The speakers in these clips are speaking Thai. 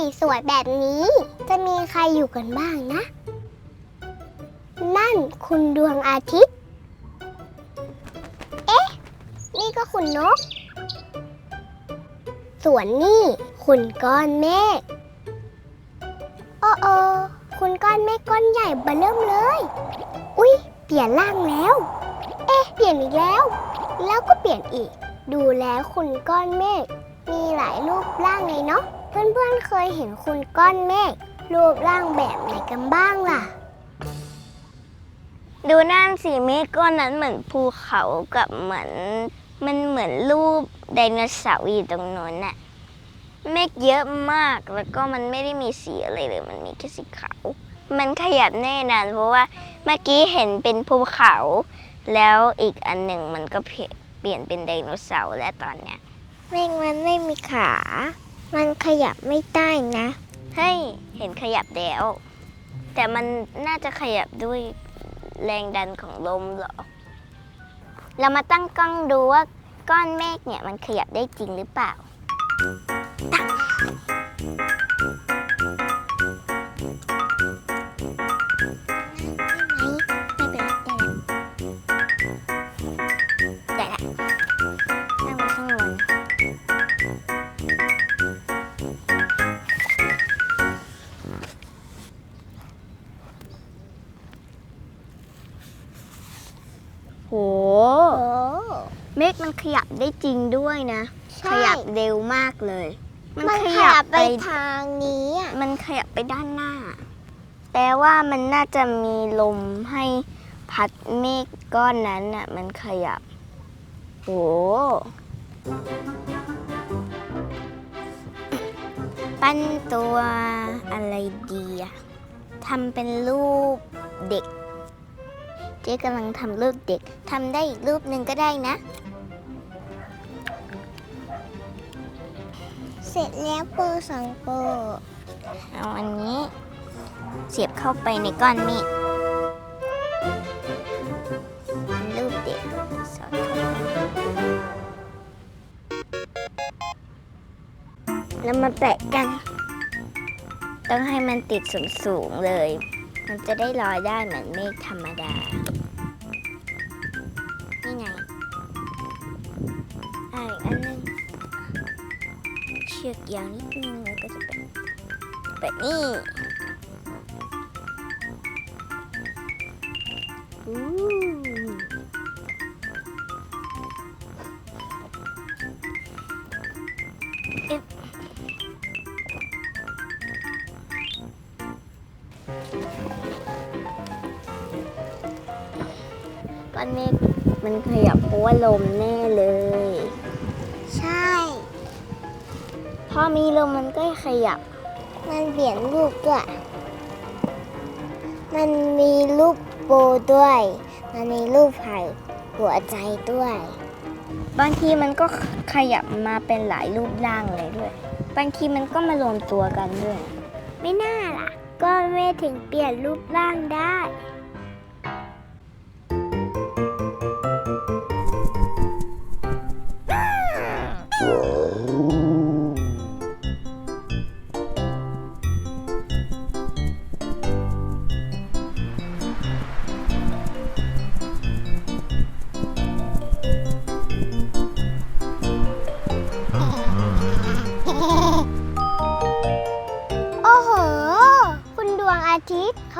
สีสวยแบบนี้ จะมีใครอยู่กันบ้างนะ นั่นคุณดวงอาทิตย์ เอ๊ะ นี่ก็คุณนก ส่วนนี่คุณก้อนเมฆโอ้โอคุณก้อนเมฆก้อนใหญ่เบอเริ่มเลย อุ๊ย เปลี่ยนร่างแล้ว เอ๊ะ เปลี่ยนอีกแล้ว แล้วก็เปลี่ยนอีก ดูแล้วคุณก้อนเมฆมีหลายรูปร่างเลยเนาะ เพื่อนๆเคยเห็นคุณก้อนเมฆรูปร่างแบบไหนกันบ้างล่ะ ดูนั่นสีเมฆก้อนนั้นเหมือนภูเขากับเหมือน มันเหมือนรูปไดโนเสาร์อยู่ตรงโน้นน่ะเมฆเยอะมากแล้วก็มันไม่ได้มีสีอะไรเลยมันมีแค่สีขาว มันขยับแน่นอนเพราะว่าเมื่อกี้เห็นเป็นภูเขา แล้วอีกอันหนึ่งมันก็เปลี่ยนเปลี่ยนเป็นไดโนเสาร์และตอนเนี้ยเมฆมันไม่มีขา มันขยับไม่ได้นะเฮ้ยเห็นขยับแล้ว แต่มันน่าจะขยับด้วยแรงดันของลมเหรอ เรามาตั้งกล้องดูว่าก้อนเมฆเนี่ยมันขยับได้จริงหรือเปล่าไม่ โห โอ้เมฆมันขยับได้จริงด้วยนะใช่ขยับเร็วมากเลย มันขยับไป ทางนี้อะ มันขยับไปด้านหน้า แปลว่ามันน่าจะมีลมให้พัดเมฆก้อนนั้นน่ะ มันขยับ โห ปั้นตัวอะไรดีอะทำเป็นรูปเด็ก เจ๊กำลังทำรูปเด็กทำได้อีกรูปหนึ่งก็ได้นะ เสร็จแล้วโปรสองโปรเอาอันนี้ เสียบเข้าไปในก้อนเมฆรูปเด็กสอดเข้าไปแล้วมาแปะกัน ต้องให้มันติดสูงๆเลย มันจะได้ลอยได้เหมือนเมฆธรรมดา อกยาวนิดนึงแล้วก็จะเป็นแบบนี้ก้อนเมฆมันขยับเพราะว่าลมแน่เลย พอมีลมมันก็ขยับ มันเปลี่ยนรูปด้วย มันมีรูปโบด้วย มันมีรูปไผ่หัวใจด้วย บางทีมันก็ขยับมาเป็นหลายรูปร่างเลยด้วย บางทีมันก็มารวมตัวกันด้วย ไม่น่าล่ะ ก็ไม่ถึงเปลี่ยนรูปร่างได้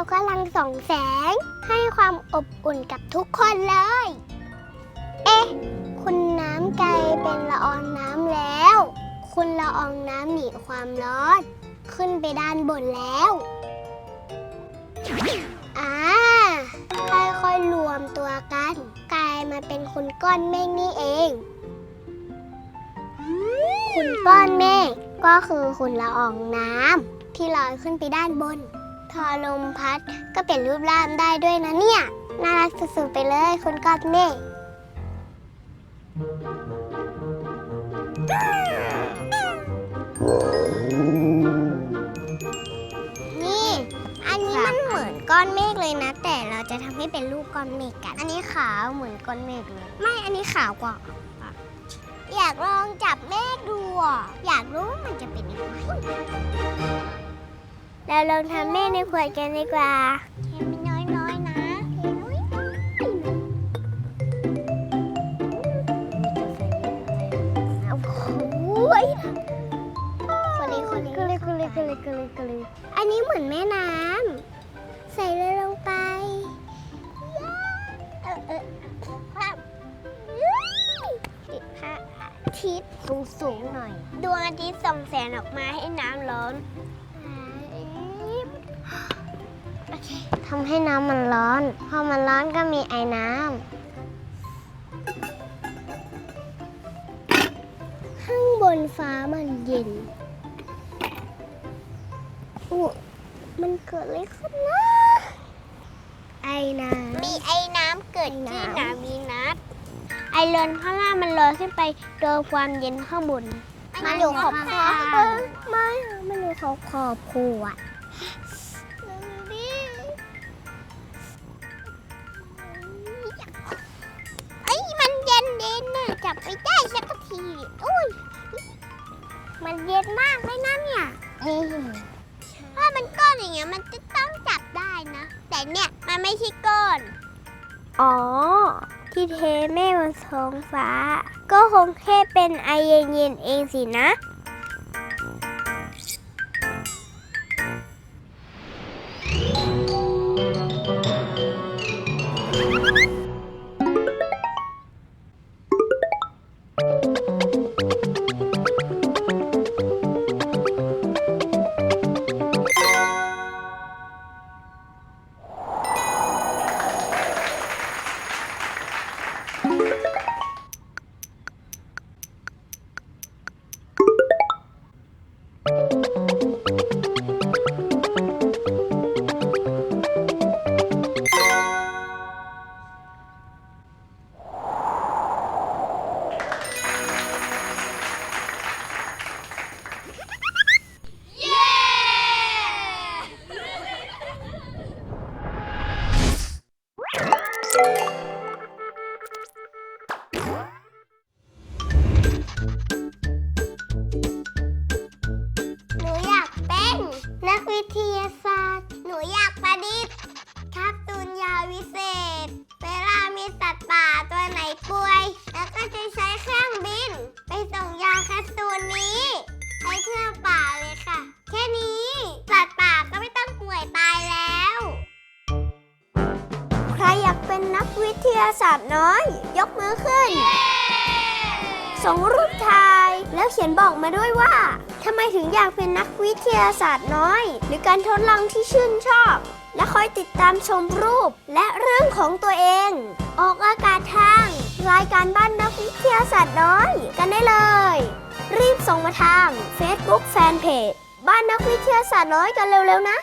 เขากำลังส่องแสง ให้ความอบอุ่นกับทุกคนเลย เอ๊ะ คุณน้ำไกลเป็นละอองน้ำแล้ว คุณละอองน้ำหนีความร้อน ขึ้นไปด้านบนแล้วอ่าค่อยๆรวมตัวกัน กลายมาเป็นคุณก้อนเมฆนี่เอง คุณก้อนเมฆก็คือฝุ่นละอองน้ำที่ลอยขึ้นไปด้านบน ทอลมพัดก็เป็นรูปร่างได้ด้วยนะเนี่ย น่ารักสุดๆไปเลยคุณก้อนเมฆนี่ อันนี้มันเหมือนก้อนเมฆเลยนะ แต่เราจะทำให้เป็นรูปก้อนเมฆกัน อันนี้ขาวเหมือนก้อนเมฆเลย ไม่อันนี้ขาวกว่า อยากลองจับเมฆดูอะอยากรู้ว่ามันจะเป็นยังไง เราลองทำเมฆในขวดกันดีกว่าเทมันน้อยๆนะเทน้อยๆโอ้โหคนนี้คนนี้คนนี้คนนี้คนนี้คนนี้คนนี้อันนี้เหมือนแม่น้ำใส่เลยลงไปเออเออพระพระอาทิตย์สูงสูงๆหน่อย ดวงอาทิตย์ส่องแสงออกมาให้น้ำร้อน ทำให้น้ำมันร้อน พอมันร้อนก็มีไอ้น้ำ ข้างบนฟ้ามันเย็นอู้มันเกิดอะไรขึ้นนะ ไอ้น้ำ มีไอ้น้ำเกิดขึ้นนะมีนัด ไอเลินข้างล่างมันลอยขึ้นไปโดนความเย็นข้างบน มันอยู่ขอบขอบเออไม่อะมันอยู่ขอบขอบขวดไอุ้ย มันเย็นมากเลยนะเนี่ยถ้ามันก้อนอย่างเงี้ยมันจะต้องจับได้นะ แต่เนี่ยมันไม่ใช่ก้อน อ๋อ ที่เทเมฆบนท้องฟ้า ก็คงแค่เป็นไอเย็นๆเองสินะ ป่าตัวไหนป่วย แล้วก็จะใช้เครื่องบิน ไปส่งยาการ์ตูนนี้ ให้เที่ยวป่าเลยค่ะ แค่นี้สัตว์ป่าก็ไม่ต้องป่วยตายแล้ว ใครอยากเป็นนักวิทยาศาสตร์น้อย ยกมือขึ้น ส่งรูปถ่าย แล้วเขียนบอกมาด้วยว่าทำไมถึงอยากเป็นนักวิทยาศาสตร์น้อย หรือการทดลองที่ชื่นชอบ และคอยติดตามชมรูปและเรื่องของตัวเอง ออกอากาศทาง รายการบ้านนักวิทยาศาสตร์น้อยกันได้เลย รีบส่งมาทาง Facebook Fanpage บ้านนักวิทยาศาสตร์น้อยกันเร็วๆนะ